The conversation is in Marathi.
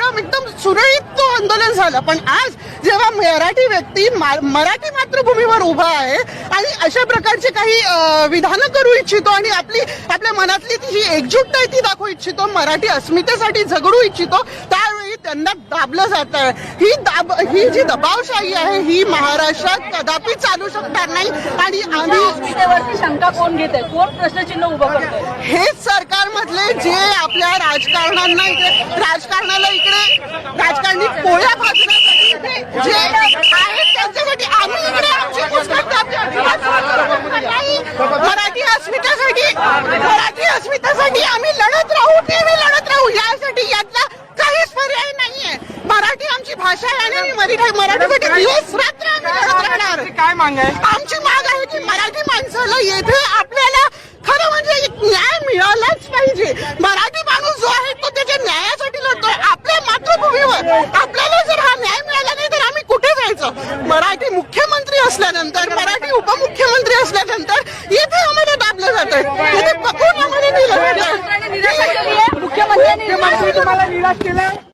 कार्यक्रम एकदम सुरळीत तो आंदोलन झालं. पण आज जेव्हा मराठी व्यक्ती मा- मराठी मातृभूमीवर उभा आहे आणि अशा प्रकारचे काही विधानं करू इच्छितो आणि आपली आपल्या मनातली ती जी एकजूटता आहे ती दाखवू इच्छितो मराठी अस्मितेसाठी झगडू इच्छितो त्यावेळी त्यांना दाबलं जात आहे. ही दाब ही जी दबावशाही आहे ही महाराष्ट्रात कदापि चालू शकणार नाही. आणि आम्ही शंका कोण घेत? आहे कोण प्रश्नचिन्ह उभं करतोय? हेच सरकारमधले जे आपल्या राजकारणांना इकडे राजकारणाला इकडे राजकारणी पोळ्या भाजण्यासाठी जे आहेत त्यांच्यासाठी आम्ही इकडे आमची पुस्तक. मराठी अस्मितेसाठी मराठी अस्मितेसाठी आम्ही लढत राहू. मराठी मराठीसाठी दिवस रात्र आम्ही लढत राहणार. काय मांग आहे? आमची माग आहे की मराठी माणसाला येथे आपल्याला खरं म्हणजे एक न्याय मिळालाच पाहिजे. मराठी माणूस जो आहे तो त्याच्या न्यायासाठी लढतोय आपल्या मातृभूमीवर. आपल्याला जर हा न्याय मिळाला नाही तर आम्ही कुठे जायचं? मराठी मुख्यमंत्री असल्यानंतर मराठी उपमुख्यमंत्री असल्यानंतर येथे आम्हाला दाबलं जात आहे येथे पकडून आम्हाला दिलं मुख्यमंत्र्यांनी निराशा केली जात मुख्यमंत्र्यांनी मुख्यमंत्री तुम्हाला निराश केलं